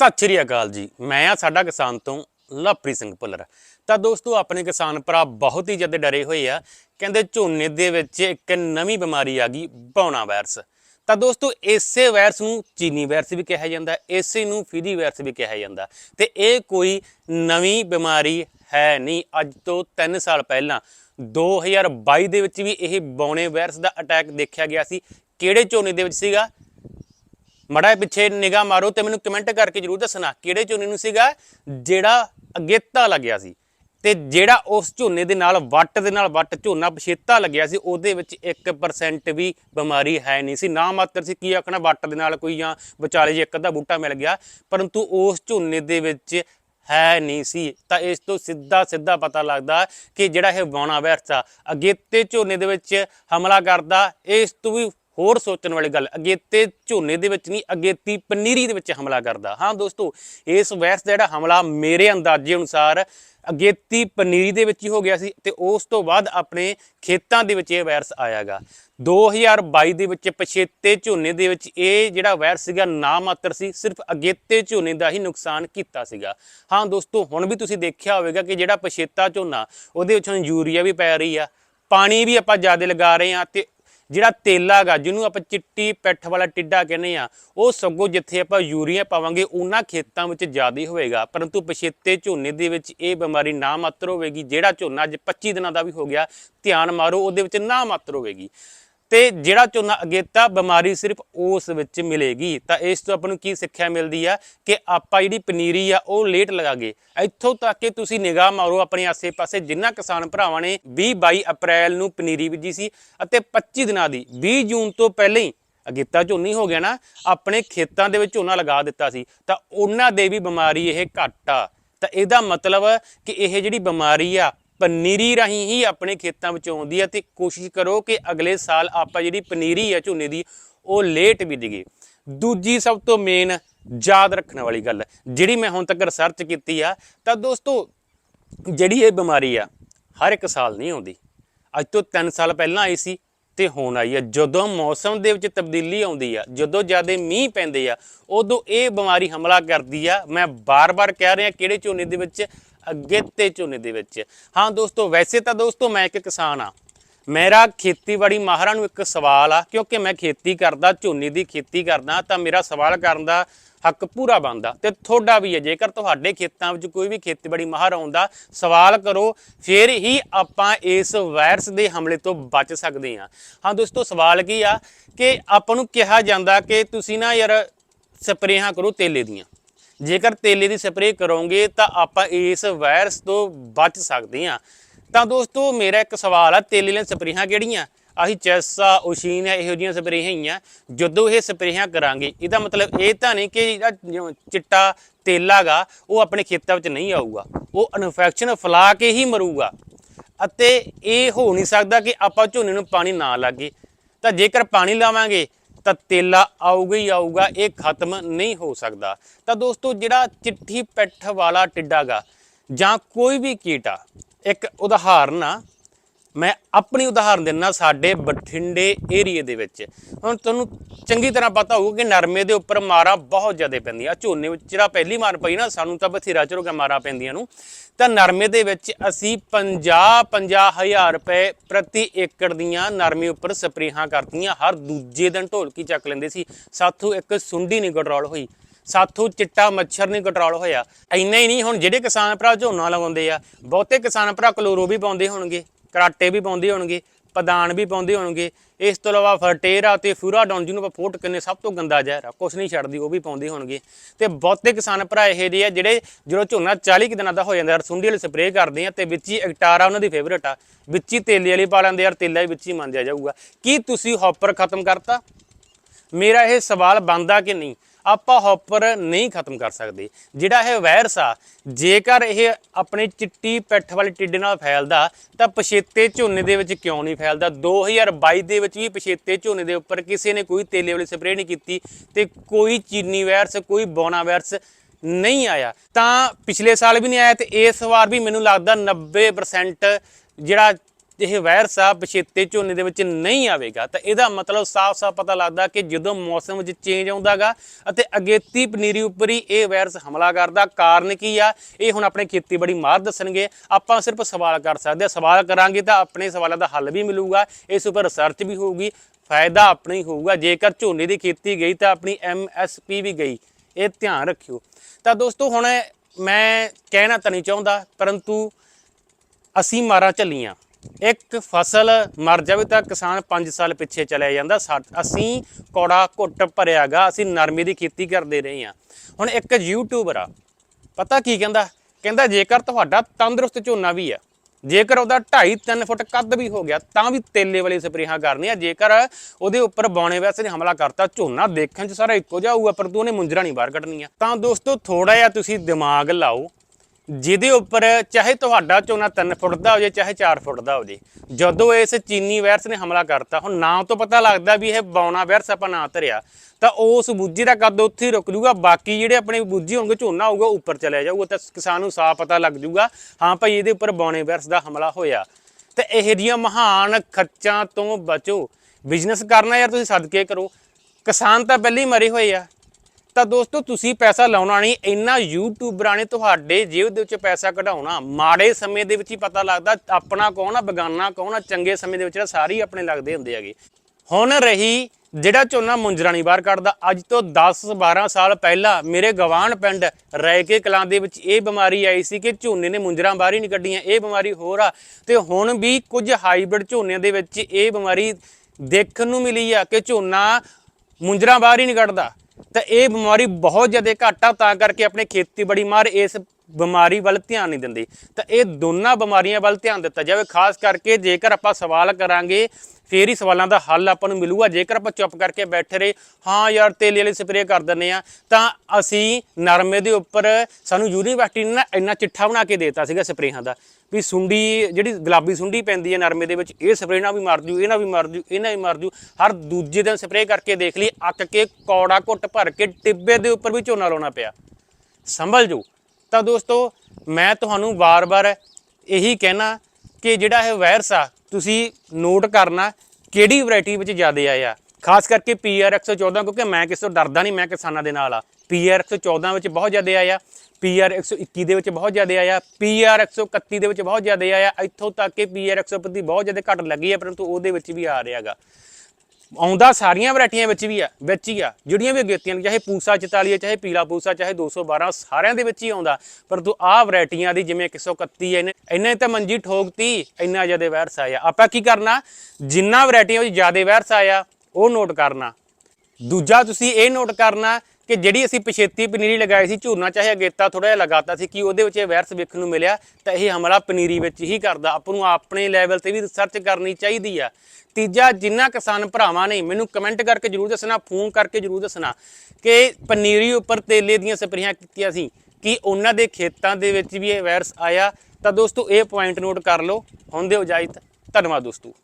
ਸਤਿ ਸ਼੍ਰੀ ਅਕਾਲ ਜੀ। ਮੈਂ ਆ ਸਾਡਾ ਕਿਸਾਨ ਤੋਂ ਲਵਪ੍ਰੀਤ ਸਿੰਘ ਭੁੱਲਰ। ਤਾਂ ਦੋਸਤੋ, ਆਪਣੇ ਕਿਸਾਨ ਭਰਾ ਬਹੁਤ ਹੀ ਜ਼ਿਆਦਾ ਡਰੇ ਹੋਏ ਆ। ਕਹਿੰਦੇ ਝੋਨੇ ਦੇ ਵਿੱਚ ਇੱਕ ਨਵੀਂ ਬਿਮਾਰੀ ਆ ਗਈ, ਬੌਣਾ ਵਾਇਰਸ। ਤਾਂ ਦੋਸਤੋ, ਇਸੇ ਵਾਇਰਸ ਨੂੰ ਚੀਨੀ ਵਾਇਰਸ ਵੀ ਕਿਹਾ ਜਾਂਦਾ, ਇਸੇ ਨੂੰ ਫੀਦੀ ਵਾਇਰਸ ਵੀ ਕਿਹਾ ਜਾਂਦਾ। ਤੇ ਇਹ ਕੋਈ ਨਵੀਂ ਬਿਮਾਰੀ ਹੈ ਨਹੀਂ। ਅੱਜ ਤੋਂ 3 ਸਾਲ ਪਹਿਲਾਂ 2022 ਦੇ ਵਿੱਚ ਵੀ ਇਹ ਬੌਣੇ ਵਾਇਰਸ ਦਾ ਅਟੈਕ ਦੇਖਿਆ ਗਿਆ ਸੀ। ਕਿਹੜੇ ਝੋਨੇ ਦੇ ਵਿੱਚ ਸੀਗਾ? ਮੜਾ ਪਿੱਛੇ ਨਿਗਾਹ ਮਾਰੋ ਤੇ ਮੈਨੂੰ ਕਮੈਂਟ ਕਰਕੇ ਜਰੂਰ ਦੱਸਣਾ ਕਿਹੜੇ ਝੋਨੇ ਨੂੰ ਸੀਗਾ ਜਿਹੜਾ ਅਗੇਤਾ ਲੱਗਿਆ ਸੀ। ਤੇ ਜਿਹੜਾ ਉਸ ਝੋਨੇ ਦੇ ਨਾਲ ਵੱਟ ਦੇ ਨਾਲ ਵੱਟ ਝੋਨਾ ਪਛੇਤਾ ਲੱਗਿਆ ਸੀ, ਉਹਦੇ ਵਿੱਚ 1% ਵੀ ਬਿਮਾਰੀ ਹੈ ਨਹੀਂ ਸੀ। ਨਾ ਮਾਤਰ ਸੀ, ਕੀ ਆਖਣਾ, ਵੱਟ ਦੇ ਨਾਲ ਕੋਈ ਜਾਂ ਵਿਚਾਲੇ ਜੇ ਇੱਕ ਅੱਧਾ ਬੂਟਾ ਮਿਲ ਗਿਆ, ਪਰੰਤੂ ਉਸ ਝੋਨੇ ਦੇ ਵਿੱਚ ਹੈ ਨਹੀਂ ਸੀ। ਤਾਂ ਇਸ ਤੋਂ ਸਿੱਧਾ ਸਿੱਧਾ ਪਤਾ ਲੱਗਦਾ ਕਿ ਜਿਹੜਾ ਇਹ ਬੌਣਾ ਵਾਇਰਸ ਆ। ਅਗੇਤੇ ਝੋਨੇ ਦੇ ਵਿੱਚ ਹਮਲਾ ਕਰਦਾ, ਇਸ ਤੋਂ ਵੀ ਹੋਰ ਸੋਚਣ ਵਾਲੀ ਗੱਲ ਅਗੇਤੇ ਝੋਨੇ ਦੇ ਵਿੱਚ ਨਹੀਂ ਅਗੇਤੀ ਪਨੀਰੀ ਦੇ ਵਿੱਚ ਹਮਲਾ ਕਰਦਾ। ਹਾਂ ਦੋਸਤੋ, ਇਸ ਵਾਇਰਸ ਦਾ ਜਿਹੜਾ ਹਮਲਾ ਮੇਰੇ ਅੰਦਾਜ਼ੇ ਅਨੁਸਾਰ ਅਗੇਤੀ ਪਨੀਰੀ ਦੇ ਵਿੱਚ ਹੀ ਹੋ ਗਿਆ ਸੀ ਤੇ ਉਸ ਤੋਂ ਬਾਅਦ ਆਪਣੇ ਖੇਤਾਂ ਦੇ ਵਿੱਚ ਇਹ ਵਾਇਰਸ ਆਇਆਗਾ। 2022 ਦੇ ਵਿੱਚ ਪਛੇਤੇ ਝੋਨੇ ਦੇ ਵਿੱਚ ਇਹ ਜਿਹੜਾ ਵਾਇਰਸ ਸੀਗਾ, ਨਾ ਮਾਤਰ ਸੀ, ਸਿਰਫ ਅਗੇਤੇ ਝੋਨੇ ਦਾ ਹੀ ਨੁਕਸਾਨ ਕੀਤਾ ਸੀਗਾ। ਹਾਂ ਦੋਸਤੋ, ਹੁਣ ਵੀ ਤੁਸੀਂ ਦੇਖਿਆ ਹੋਵੇਗਾ ਕਿ ਜਿਹੜਾ ਪਛੇਤਾ ਝੋਨਾ, ਉਹਦੇ ਵਿੱਚ ਹੁਣ ਯੂਰੀਆ ਵੀ ਪੈ ਰਹੀ ਆ, ਪਾਣੀ ਵੀ ਆਪਾਂ ਜ਼ਿਆਦਾ ਲਗਾ ਰਹੇ ਆ ਤੇ ਜਿਹੜਾ ਤੇਲਾ ਗਾ ਜਿਹਨੂੰ ਆਪਾਂ ਚਿੱਟੀ ਪਿੱਠ ਵਾਲਾ ਟਿੱਡਾ ਕਹਿੰਦੇ ਆ ਉਹ ਸਗੋਂ ਜਿੱਥੇ ਆਪਾਂ ਯੂਰੀਆ ਪਾਵਾਂਗੇ, ਉਹਨਾਂ ਖੇਤਾਂ ਵਿੱਚ ਜ਼ਿਆਦਾ ਹੋਵੇਗਾ ਪਰੰਤੂ ਪਛੇਤੇ ਝੋਨੇ ਦੇ ਵਿੱਚ ਇਹ ਬਿਮਾਰੀ ਨਾ ਮਾਤਰ ਹੋਵੇਗੀ, ਜਿਹੜਾ ਝੋਨਾ ਅੱਜ 25 ਦਿਨਾਂ ਦਾ ਵੀ ਹੋ ਗਿਆ, ਧਿਆਨ ਮਾਰੋ, ਉਹਦੇ ਵਿੱਚ ਨਾ ਮਾਤਰ ਹੋਵੇਗੀ। ਤੇ ਜਿਹੜਾ ਝੋਨਾ ਅਗੇਤਾ ਬਿਮਾਰੀ ਸਿਰਫ ਉਸ ਵਿੱਚ ਮਿਲੇਗੀ। ਤਾਂ ਇਸ ਤੋਂ ਆਪਾਂ ਨੂੰ ਕੀ ਸਿੱਖਿਆ ਮਿਲਦੀ ਆ ਕਿ ਆਪਾਂ ਜਿਹੜੀ ਪਨੀਰੀ ਆ, ਉਹ ਲੇਟ ਲਗਾਗੇ ਇੱਥੋਂ ਤੱਕ ਕਿ ਤੁਸੀਂ ਨਿਗਾਹ ਮਾਰੋ ਆਪਣੇ ਆਸੇ-ਪਾਸੇ, ਜਿੰਨਾ ਕਿਸਾਨ ਭਰਾਵਾਂ ਨੇ 20 22 ਅਪ੍ਰੈਲ ਨੂੰ ਪਨੀਰੀ ਬੀਜੀ ਸੀ ਅਤੇ 25 ਦਿਨਾਂ ਦੀ 20 ਜੂਨ ਤੋਂ ਪਹਿਲਾਂ ਹੀ ਅਗੇਤਾ ਝੋਨੀ ਹੋ ਗਿਆ ਨਾ, ਆਪਣੇ ਖੇਤਾਂ ਦੇ ਵਿੱਚ ਝੋਨਾ ਲਗਾ ਦਿੱਤਾ ਸੀ। ਤਾਂ ਉਹਨਾਂ ਦੇ ਵੀ ਬਿਮਾਰੀ ਇਹ ਘੱਟ ਆ। ਤਾਂ ਇਹਦਾ ਮਤਲਬ ਕਿ ਇਹ ਜਿਹੜੀ ਬਿਮਾਰੀ ਆ ਪਨੀਰੀ ਰਾਹੀਂ ਹੀ ਆਪਣੇ ਖੇਤਾਂ ਵਿੱਚ ਆਉਂਦੀ ਹੈ ਤੇ ਕੋਸ਼ਿਸ਼ ਕਰੋ ਕਿ ਅਗਲੇ ਸਾਲ ਆਪਾਂ ਜਿਹੜੀ ਪਨੀਰੀ ਹੈ ਝੋਨੇ ਦੀ, ਉਹ ਲੇਟ ਬੀਜੀਏ ਦੂਜੀ ਸਭ ਤੋਂ ਮੇਨ ਯਾਦ ਰੱਖਣ ਵਾਲੀ ਗੱਲ, ਜਿਹੜੀ ਮੈਂ ਹੁਣ ਤੱਕ ਰਿਸਰਚ ਕੀਤੀ ਆ, ਤਾਂ ਦੋਸਤੋ, ਜਿਹੜੀ ਇਹ ਬਿਮਾਰੀ ਆ, ਹਰ ਇੱਕ ਸਾਲ ਨਹੀਂ ਆਉਂਦੀ। ਅੱਜ ਤੋਂ 3 ਸਾਲ ਪਹਿਲਾਂ ਆਈ ਸੀ ਤੇ ਹੁਣ ਆਈ ਆ। ਜਦੋਂ ਮੌਸਮ ਦੇ ਵਿੱਚ ਤਬਦੀਲੀ ਆਉਂਦੀ ਆ, ਜਦੋਂ ਜ਼ਿਆਦਾ ਮੀਂਹ ਪੈਂਦੇ ਆ, ਉਦੋਂ ਇਹ ਬਿਮਾਰੀ ਹਮਲਾ ਕਰਦੀ ਆ। ਮੈਂ ਬਾਰ-ਬਾਰ ਕਹਿ ਰਿਹਾ ਕਿਹੜੇ ਝੋਨੇ ਦੇ ਵਿੱਚ ਅਗੇਤੇ ਝੋਨੇ ਦੇ ਵਿੱਚ। ਹਾਂ ਦੋਸਤੋ, ਵੈਸੇ ਤਾਂ ਦੋਸਤੋ ਮੈਂ ਇੱਕ ਕਿਸਾਨ ਆ ਮੇਰਾ ਖੇਤੀਬਾੜੀ ਮਾਹਰਾਂ ਨੂੰ ਇੱਕ ਸਵਾਲ ਆ, ਕਿਉਂਕਿ ਮੈਂ ਖੇਤੀ ਕਰਦਾ, ਝੋਨੇ ਦੀ ਖੇਤੀ ਕਰਦਾ, ਤਾਂ ਮੇਰਾ ਸਵਾਲ ਕਰਨ ਦਾ ਹੱਕ ਪੂਰਾ ਬਣਦਾ। ਤੇ ਤੁਹਾਡਾ ਵੀ ਹੈ, ਜੇਕਰ ਤੁਹਾਡੇ ਖੇਤਾਂ ਵਿੱਚ ਕੋਈ ਵੀ ਖੇਤੀਬਾੜੀ ਮਾਹਰ ਆਉਂਦਾ, ਸਵਾਲ ਕਰੋ, ਫਿਰ ਹੀ ਆਪਾਂ ਇਸ ਵਾਇਰਸ ਦੇ ਹਮਲੇ ਤੋਂ ਬਚ ਸਕਦੇ ਹਾਂ। ਹਾਂ ਦੋਸਤੋ, ਸਵਾਲ ਕੀ ਆ? ਕਿ ਆਪਾਂ ਨੂੰ ਕਿਹਾ ਜਾਂਦਾ ਕਿ ਤੁਸੀਂ ਨਾ ਯਾਰ ਸਪਰੇਹਾਂ ਕਰੋ ਤੇਲੇ ਦੀਆਂ। ਜੇਕਰ ਤੇਲੇ ਦੀ ਸਪਰੇਅ ਕਰੋਗੇ ਤਾਂ ਆਪਾਂ ਇਸ ਵਾਇਰਸ ਤੋਂ ਬਚ ਸਕਦੇ ਹਾਂ। ਤਾਂ ਦੋਸਤੋ, ਮੇਰਾ ਇੱਕ ਸਵਾਲ ਆ, ਤੇਲੇ ਦੀਆਂ ਸਪਰੇਹਾਂ ਕਿਹੜੀਆਂ? ਆਹੀ ਚੈਸਾ, ਓਸ਼ੀਨ ਹੈ ਇਹੋ ਜਿਹੀਆਂ ਸਪਰੇਹਾਂ ਹੀ ਆ। ਜਦੋਂ ਇਹ ਸਪਰੇਹਾਂ ਕਰਾਂਗੇ, ਇਹਦਾ ਮਤਲਬ ਇਹ ਤਾਂ ਨਹੀਂ ਕਿ ਜਿਹੜਾ ਚਿੱਟਾ ਤੇਲਾ ਗਾ, ਉਹ ਆਪਣੇ ਖੇਤਾਂ ਵਿੱਚ ਨਹੀਂ ਆਊਗਾ। ਉਹ ਇਨਫੈਕਸ਼ਨ ਫੈਲਾ ਕੇ ਹੀ ਮਰੂਗਾ। ਅਤੇ ਇਹ ਹੋ ਨਹੀਂ ਸਕਦਾ ਕਿ ਆਪਾਂ ਝੋਨੇ ਨੂੰ ਪਾਣੀ ਨਾ ਲਾਗੇ। ਤਾਂ ਜੇਕਰ ਪਾਣੀ ਲਾਵਾਂਗੇ ਤਾਂ ਤੇਲਾ ਆਊਗਾ ਹੀ ਆਊਗਾ, ਇਹ ਖਤਮ ਨਹੀਂ ਹੋ ਸਕਦਾ। ਤਾਂ ਦੋਸਤੋ, ਜਿਹੜਾ ਚਿੱਠੀ ਪੈਠ ਵਾਲਾ ਟਿੱਡਾ ਗਾ, ਜਾਂ ਕੋਈ ਵੀ ਕੀਟ ਆ, ਇੱਕ ਉਦਾਹਰਨ ਆ, ਮੈਂ ਆਪਣੀ ਉਦਾਹਰਨ ਦਿੰਨਾ ਸਾਡੇ ਬਠਿੰਡੇ ਏਰੀਏ ਦੇ ਵਿੱਚ। ਹੁਣ ਤੁਹਾਨੂੰ ਚੰਗੀ ਤਰ੍ਹਾਂ ਪਤਾ ਹੋਊਗਾ ਕਿ ਨਰਮੇ ਦੇ ਉੱਪਰ ਮਾਰਾ ਬਹੁਤ ਜ਼ਿਆਦਾ ਪੈਂਦੀਆਂ। ਝੋਨੇ ਵਿੱਚ ਜਿਹੜਾ ਪਹਿਲੀ ਮਾਰ ਪਈ ਨਾ, ਸਾਨੂੰ ਤਾਂ ਬਥੇਰਾ ਚਿਰ ਹੋ ਗਿਆ ਮਾਰਾਂ ਪੈਂਦੀਆਂ ਨੂੰ। ਤਾਂ ਨਰਮੇ ਦੇ ਵਿੱਚ ਅਸੀਂ 50 50000 ਰੁਪਏ ਪ੍ਰਤੀ ਏਕੜ ਦੀਆਂ ਨਰਮੇ ਉੱਪਰ ਸਪਰੇਹਾਂ ਕਰਤੀਆਂ। ਹਰ ਦੂਜੇ ਦਿਨ ਢੋਲਕੀ ਚੱਕ ਲੈਂਦੇ ਸੀ। ਸਾਥੋਂ ਇੱਕ ਸੁੰਡੀ ਨਹੀਂ ਕੰਟਰੋਲ ਹੋਈ। ਸਾਥੋਂ ਚਿੱਟਾ ਮੱਛਰ ਨਹੀਂ ਕੰਟਰੋਲ ਹੋਇਆ। ਇੰਨਾ ਹੀ ਨਹੀਂ, ਹੁਣ ਜਿਹੜੇ ਕਿਸਾਨ ਭਰਾ ਝੋਨਾ ਲਗਾਉਂਦੇ ਆ, ਬਹੁਤੇ ਕਿਸਾਨ ਭਰਾ ਕਲੋਰੋ ਵੀ ਪਾਉਂਦੇ ਹੋਣਗੇ, ਕਰਾਟੇ ਵੀ ਪਾਉਂਦੇ ਹੋਣਗੇ। ਪਦਾਨ ਵੀ ਪਾਉਂਦੇ ਹੋਣਗੇ। ਇਸ ਤੋਂ ਇਲਾਵਾ ਫਰਟੇਰਾ ਤੇ ਫੂਰਾਡੌਨ ਜਿਹਨੂੰ ਆਪਾਂ ਫੋਟ ਕਿੰਨੇ ਸਭ ਤੋਂ ਗੰਦਾ ਜ਼ਹਿਰ ਆ। ਕੁਛ ਨਹੀਂ ਛੱਡਦੀ, ਉਹ ਵੀ ਪਾਉਂਦੇ ਹੋਣਗੇ। ਤੇ ਬਹੁਤੇ ਕਿਸਾਨ ਭਰਾ ਇਹ ਜਿਹੇ ਆ, ਜਿਹੜੇ ਜਦੋਂ ਝੋਨਾ 40 ਕੁ ਦਿਨਾਂ ਦਾ ਹੋ ਜਾਂਦਾ, ਰਸੁੰਡੀ ਵਾਲੀ ਸਪਰੇਅ ਕਰਦੇ ਆ ਤੇ ਵਿੱਚ ਹੀ ਐਕਟਾਰਾ ਉਹਨਾਂ ਦੀ ਫੇਵਰੇਟ ਆ। ਵਿੱਚ ਹੀ ਤੇਲੇ ਵਾਲੀ ਪਾ ਲੈਂਦੇ ਯਾਰ ਤੇਲਾ ਵੀ ਵਿੱਚ ਹੀ ਮੰਨਿਆ ਜਾਊਗਾ। ਕੀ ਤੁਸੀਂ ਹੌਪਰ ਖਤਮ ਕਰਤਾ? ਮੇਰਾ ਇਹ ਸਵਾਲ ਬਣਦਾ ਕਿ ਨਹੀਂ? ਆਪਾਂ ਹੌਪਰ ਨਹੀਂ ਖਤਮ ਕਰ ਸਕਦੇ। ਜਿਹੜਾ ਇਹ ਵਾਇਰਸ ਆ, ਜੇਕਰ ਇਹ ਆਪਣੇ ਚਿੱਟੀ ਪੈਠ ਵਾਲੇ ਟਿੱਡੇ ਨਾਲ ਫੈਲਦਾ, ਤਾਂ ਪਛੇਤੇ ਝੋਨੇ ਦੇ ਵਿੱਚ ਕਿਉਂ ਨਹੀਂ ਫੈਲਦਾ? 2022 ਦੇ ਵਿੱਚ ਵੀ ਪਛੇਤੇ ਝੋਨੇ ਦੇ ਉੱਪਰ ਕਿਸੇ ਨੇ ਕੋਈ ਤੇਲੇ ਵਾਲੀ ਸਪਰੇਅ ਨਹੀਂ ਕੀਤੀ ਤੇ ਕੋਈ ਚੀਨੀ ਵਾਇਰਸ ਕੋਈ ਬੋਨਾ ਵਾਇਰਸ ਨਹੀਂ ਆਇਆ। ਤਾਂ ਪਿਛਲੇ ਸਾਲ ਵੀ ਨਹੀਂ ਆਇਆ ਤੇ ਇਸ ਵਾਰ ਵੀ ਮੈਨੂੰ ਲੱਗਦਾ 90% ਜਿਹੜਾ ਇਹ ਵਾਇਰਸ ਆ ਪਛੇਤੇ ਝੋਨੇ ਦੇ ਵਿੱਚ ਨਹੀਂ ਆਵੇਗਾ, ਤਾਂ ਇਹਦਾ ਮਤਲਬ ਸਾਫ਼-ਸਾਫ਼ ਪਤਾ ਲੱਗਦਾ ਕਿ ਜਦੋਂ ਮੌਸਮ ਵਿੱਚ ਚੇਂਜ ਆਉਂਦਾਗਾ ਅਤੇ ਅਗੇਤੀ ਪਨੀਰੀ ਉੱਪਰ ਹੀ ਇਹ ਵਾਇਰਸ ਹਮਲਾ ਕਰਦਾ, ਕਾਰਨ ਕੀ ਆ? ਇਹ ਹੁਣ ਆਪਣੇ ਖੇਤੀਬਾੜੀ ਮਾਹਰ ਦੱਸਣਗੇ। ਆਪਾਂ ਸਿਰਫ ਸਵਾਲ ਕਰ ਸਕਦੇ ਆ ਸਵਾਲ ਕਰਾਂਗੇ ਤਾਂ ਆਪਣੇ ਸਵਾਲਾਂ ਦਾ ਹੱਲ ਵੀ ਮਿਲੂਗਾ, ਇਸ ਉੱਪਰ ਰਿਸਰਚ ਵੀ ਹੋਊਗੀ, ਫਾਇਦਾ ਆਪਣਾ ਹੀ ਹੋਊਗਾ। ਜੇਕਰ ਝੋਨੇ ਦੀ ਖੇਤੀ ਗਈ ਤਾਂ ਆਪਣੀ ਐਮਐਸਪੀ ਵੀ ਗਈ, ਇਹ ਧਿਆਨ ਰੱਖਿਓ। ਤਾਂ ਦੋਸਤੋ, ਹੁਣ ਮੈਂ ਕਹਿਣਾ ਤਾਂ ਨਹੀਂ ਚਾਹੁੰਦਾ, ਪਰੰਤੂ ਅਸੀਂ ਮਾਰਾਂ ਝੱਲੀਆਂ। ਇੱਕ ਫਸਲ ਮਰ ਜਾਵੇ ਤਾਂ ਕਿਸਾਨ 5 ਸਾਲ ਪਿੱਛੇ ਚਲਿਆ ਜਾਂਦਾ। ਸਾ- ਅਸੀਂ ਕੋੜਾ ਘੁੱਟ ਭਰਿਆਗਾ, ਅਸੀਂ ਨਰਮੇ ਦੀ ਖੇਤੀ ਕਰਦੇ ਰਹੇ ਹਾਂ। ਹੁਣ ਇੱਕ ਯੂਟਿਊਬਰ ਆ, ਪਤਾ ਕੀ ਕਹਿੰਦਾ? ਕਹਿੰਦਾ, ਜੇਕਰ ਤੁਹਾਡਾ ਤੰਦਰੁਸਤ ਝੋਨਾ ਵੀ ਆ, ਜੇਕਰ ਉਹਦਾ 2.5 3 ਫੁੱਟ ਕੱਦ ਵੀ ਹੋ ਗਿਆ, ਤਾਂ ਵੀ ਤੇਲੇ ਵਾਲੀ ਸਪਰੇਹਾਂ ਕਰਨੀਆਂ। ਜੇਕਰ ਉਹਦੇ ਉੱਪਰ ਬੌਣੇ ਵੈਸੇ ਨੇ ਹਮਲਾ ਕਰਤਾ, ਝੋਨਾ ਦੇਖਣ 'ਚ ਸਾਰਾ ਇੱਕੋ ਜਿਹਾ ਹੋਊਗਾ, ਪਰ ਤੂੰ ਉਹਨੇ ਮੁੰਜਰਾ ਨਹੀਂ ਬਾਹਰ ਕੱਢਣੀਆਂ। ਤਾਂ ਦੋਸਤੋ ਥੋੜਾ ਜਿਹਾ ਤੁਸੀਂ ਦਿਮਾਗ ਲਾਓ। ਜਿਹਦੇ ਉੱਪਰ ਚਾਹੇ ਤੁਹਾਡਾ ਝੋਨਾ 3 ਫੁੱਟ ਦਾ ਹੋ ਜੇ ਚਾਹੇ 4 ਫੁੱਟ ਦਾ ਹੋ ਜੇ ਜਦੋਂ ਇਸ ਚੀਨੀ ਵਾਇਰਸ ਨੇ ਹਮਲਾ ਕਰਤਾ, ਹੁਣ ਨਾਂ ਤੋਂ ਪਤਾ ਲੱਗਦਾ ਵੀ ਇਹ ਬੌਣਾ ਵਾਇਰਸ ਆਪਾਂ ਨਾਂ ਧਰਿਆ, ਤਾਂ ਉਸ ਬੂਜੀ ਦਾ ਕੱਦ ਉੱਥੇ ਹੀ ਰੁਕ ਜੂਗਾ, ਬਾਕੀ ਜਿਹੜੇ ਆਪਣੇ ਬੂਜੀ ਹੋਣਗੇ, ਝੋਨਾ ਹੋਊਗਾ ਉੱਪਰ ਚਲੇ ਜਾਊਗਾ, ਤਾਂ ਕਿਸਾਨ ਨੂੰ ਸਾਫ਼ ਪਤਾ ਲੱਗ ਜੂਗਾ, ਹਾਂ ਭਾਈ ਇਹਦੇ ਉੱਪਰ ਬੌਣੇ ਵਾਇਰਸ ਦਾ ਹਮਲਾ ਹੋਇਆ। ਤੇ ਇਹ ਜੀਆਂ ਮਹਾਨ ਖਰਚਾਂ ਤੋਂ ਬਚੋ। ਬਿਜ਼ਨਸ ਕਰਨਾ ਯਾਰ ਤੁਸੀਂ ਸਦਕੇ ਕਰੋ। ਕਿਸਾਨ ਤਾਂ ਪਹਿਲੇ ਹੀ ਮਰੇ ਹੋਏ ਆ। ਤਾਂ ਦੋਸਤੋ ਤੁਸੀਂ ਪੈਸਾ ਲਾਉਣਾ ਨਹੀਂ, ਇੰਨਾ ਯੂਟਿਊਬਰਾਂ ਨੇ ਤੁਹਾਡੇ ਜੇਬ ਦੇ ਵਿੱਚ ਪੈਸਾ ਕਢਾਉਣਾ। ਮਾੜੇ ਸਮੇਂ ਦੇ ਵਿੱਚ ਹੀ ਪਤਾ ਲੱਗਦਾ, ਆਪਣਾ ਕੌਣ ਆ, ਬਗਾਨਾ ਕੌਣ ਆ, ਚੰਗੇ ਸਮੇਂ ਦੇ ਵਿੱਚ ਤਾਂ ਸਾਰੇ ਹੀ ਆਪਣੇ ਲੱਗਦੇ ਹੁੰਦੇ ਹੈਗੇ। ਹੁਣ ਰਹੀ ਜਿਹੜਾ ਝੋਨਾ ਮੁੰਜਰਾ ਨਹੀਂ ਬਾਹਰ ਕੱਢਦਾ, ਅੱਜ ਤੋਂ 10 12 ਸਾਲ ਪਹਿਲਾਂ ਮੇਰੇ ਗਵਾਂਢ ਪਿੰਡ ਰਾਇਕੇ ਕਲਾਂ ਦੇ ਵਿੱਚ ਇਹ ਬਿਮਾਰੀ ਆਈ ਸੀ ਕਿ ਝੋਨੇ ਨੇ ਮੁੰਜਰਾ ਬਾਹਰ ਹੀ ਨਹੀਂ ਕੱਢੀਆਂ, ਇਹ ਬਿਮਾਰੀ ਹੋਰ ਆ। ਤੇ ਹੁਣ ਵੀ ਕੁਝ ਹਾਈਬ੍ਰਿਡ ਝੋਨਿਆਂ ਦੇ ਵਿੱਚ ਇਹ ਬਿਮਾਰੀ ਦੇਖਣ ਨੂੰ ਮਿਲੀ ਆ ਕਿ ਝੋਨਾ ਮੁੰਜਰਾ ਬਾਹਰ ਹੀ ਨਹੀਂ ਕੱਢਦਾ। ਤਾਂ ਇਹ ਬਿਮਾਰੀ ਬਹੁਤ ਜ਼ਿਆਦਾ ਘੱਟ ਆ ਤਾਂ ਕਰਕੇ ਆਪਣੇ ਖੇਤੀਬਾੜੀ ਮਾਰ ਇਸ ਬਿਮਾਰੀ ਵੱਲ ਧਿਆਨ ਨਹੀਂ ਦਿੰਦੇ। ਤਾਂ ਇਹ ਦੋਨਾਂ ਬਿਮਾਰੀਆਂ ਵੱਲ ਧਿਆਨ ਦਿੱਤਾ ਜਾਵੇ। ਖਾਸ ਕਰਕੇ ਜੇਕਰ ਆਪਾਂ ਸਵਾਲ ਕਰਾਂਗੇ, ਫੇਰ ਹੀ ਸਵਾਲਾਂ ਦਾ ਹੱਲ ਆਪਾਂ ਨੂੰ ਮਿਲੂਗਾ। ਜੇਕਰ ਆਪਾਂ ਚੁੱਪ ਕਰਕੇ ਬੈਠੇ ਰਹੇ, ਹਾਂ ਯਾਰ, ਤੇਲੇ ਵਾਲੀ ਸਪਰੇਅ ਕਰ ਦਿੰਨੇ ਆ ਤਾਂ ਅਸੀਂ ਨਰਮੇ ਦੇ ਉੱਪਰ ਸਾਨੂੰ ਯੂਨੀਵਰਸਿਟੀ ਨੇ ਨਾ ਇੰਨਾ ਚਿੱਠਾ ਬਣਾ ਕੇ ਦੇਤਾ ਸੀਗਾ ਸਪਰੇਹਾਂ ਦਾ ਵੀ ਸੁੰਡੀ, ਜਿਹੜੀ ਗੁਲਾਬੀ ਸੁੰਡੀ ਪੈਂਦੀ ਹੈ ਨਰਮੇ ਦੇ ਵਿੱਚ, ਇਹ ਸਪਰੇਅ ਨਾਲ ਵੀ ਮਰ ਜੂ, ਇਹ ਵੀ ਮਰ ਜੂ, ਇਹ ਨਾਲ ਵੀ ਮਰ ਜੂ। ਹਰ ਦੂਜੇ ਦਿਨ ਸਪਰੇਅ ਕਰਕੇ ਦੇਖ ਲਈ, ਅੱਕ ਕੇ ਕੌੜਾ ਘੁੱਟ ਭਰ ਕੇ ਟਿੱਬੇ ਦੇ ਉੱਪਰ ਵੀ ਝੋਨਾ ਲਾਉਣਾ ਪਿਆ। ਸੰਭਲ ਜੋ ਤਾਂ ਦੋਸਤੋ, ਮੈਂ ਤੁਹਾਨੂੰ ਵਾਰ-ਵਾਰ ਇਹੀ ਕਹਿਣਾ ਕਿ ਜਿਹੜਾ ਇਹ ਵਾਇਰਸ ਆ, ਤੁਸੀਂ ਨੋਟ ਕਰਨਾ ਕਿਹੜੀ ਵੈਰਾਈਟੀ ਵਿੱਚ ਜ਼ਿਆਦਾ ਆਇਆ ਖਾਸ ਕਰਕੇ PR 114 ਕਿਉਂਕਿ ਮੈਂ ਕਿਸੇ ਤੋਂ ਡਰਦਾ ਨਹੀਂ, ਮੈਂ ਕਿਸਾਨਾਂ ਦੇ ਨਾਲ ਆ। PR 114 ਵਿੱਚ ਬਹੁਤ ਜ਼ਿਆਦਾ ਆਇਆ PR 121 ਦੇ ਵਿੱਚ ਬਹੁਤ ਜ਼ਿਆਦਾ ਆਇਆ PR 131 ਦੇ ਵਿੱਚ ਬਹੁਤ ਜ਼ਿਆਦਾ ਆਇਆ ਇੱਥੋਂ ਤੱਕ ਕਿ PR 135 ਬਹੁਤ ਜ਼ਿਆਦਾ ਘੱਟ ਲੱਗੀ ਹੈ ਪਰੰਤੂ ਉਹਦੇ ਵਿੱਚ ਵੀ ਆ ਰਿਹਾਗਾ ਆਉਂਦਾ ਸਾਰੀਆਂ ਵੈਰਾਈਟੀਆਂ ਵਿੱਚ ਵੀ ਆ, ਵਿੱਚ ਹੀ ਆ। ਜਿਹੜੀਆਂ ਵੀ ਅਗੇਤੀਆਂ ਨੇ, ਚਾਹੇ ਪੂਸਾ 44 ਹੈ ਚਾਹੇ ਪੀਲਾ ਪੂਸਾ, ਚਾਹੇ 212 ਸਾਰਿਆਂ ਦੇ ਵਿੱਚ ਹੀ ਆਉਂਦਾ। ਪਰੰਤੂ ਆਹ ਵੈਰਾਈਟੀਆਂ ਦੀ ਜਿਵੇਂ 131 ਹੈ ਇਹਨੇ ਇਹਨੇ ਤਾਂ ਮੰਜੀ ਠੋਕਤੀ, ਇੰਨਾ ਜ਼ਿਆਦਾ ਵਾਇਰਸ ਆਇਆ। ਆਪਾਂ ਕੀ ਕਰਨਾ? ਜਿੰਨਾ ਵੈਰਾਈਟੀਆਂ ਵਿੱਚ ਜ਼ਿਆਦਾ ਵਾਇਰਸ ਆਇਆ, ਉਹ ਨੋਟ ਕਰਨਾ। ਦੂਜਾ ਤੁਸੀਂ ਇਹ ਨੋਟ ਕਰਨਾ ਕਿ ਜਿਹੜੀ ਅਸੀਂ ਪਛੇਤੀ ਪਨੀਰੀ ਲਗਾਈ ਸੀ, ਝੂਰਨਾ ਚਾਹੇ ਅਗੇਤਾ ਥੋੜਾ ਜਿਹਾ ਲਗਾਤਾ ਸੀ, ਕਿ ਉਹਦੇ ਵਿੱਚ ਇਹ ਵਾਇਰਸ ਵੇਖਣ ਨੂੰ ਮਿਲਿਆ, ਤਾਂ ਇਹ ਹਮਲਾ ਪਨੀਰੀ ਵਿੱਚ ਹੀ ਕਰਦਾ। ਆਪਾਂ ਨੂੰ ਆਪਣੇ ਲੈਵਲ ਤੇ ਵੀ ਰਿਸਰਚ ਕਰਨੀ ਚਾਹੀਦੀ ਆ। ਤੀਜਾ, ਜਿੰਨਾ ਕਿਸਾਨ ਭਰਾਵਾਂ ਨੇ, ਮੈਨੂੰ ਕਮੈਂਟ ਕਰਕੇ ਜਰੂਰ ਦੱਸਣਾ ਫੋਨ ਕਰਕੇ ਜਰੂਰ ਦੱਸਣਾ ਕਿ ਪਨੀਰੀ ਉੱਪਰ ਤੇਲੇ ਦੀਆਂ ਸਪਰੇਆਂ ਕੀਤੀਆਂ ਸੀ, ਕਿ ਉਹਨਾਂ ਦੇ ਖੇਤਾਂ ਦੇ ਵਿੱਚ ਵੀ ਇਹ ਵਾਇਰਸ ਆਇਆ। ਤਾਂ ਦੋਸਤੋ, ਇਹ ਪੁਆਇੰਟ ਨੋਟ ਕਰ ਲਓ। ਹੁੰਦੇ ਦਿਓ ਜਾਇਤ ਧੰਨਵਾਦ ਦੋਸਤੋ।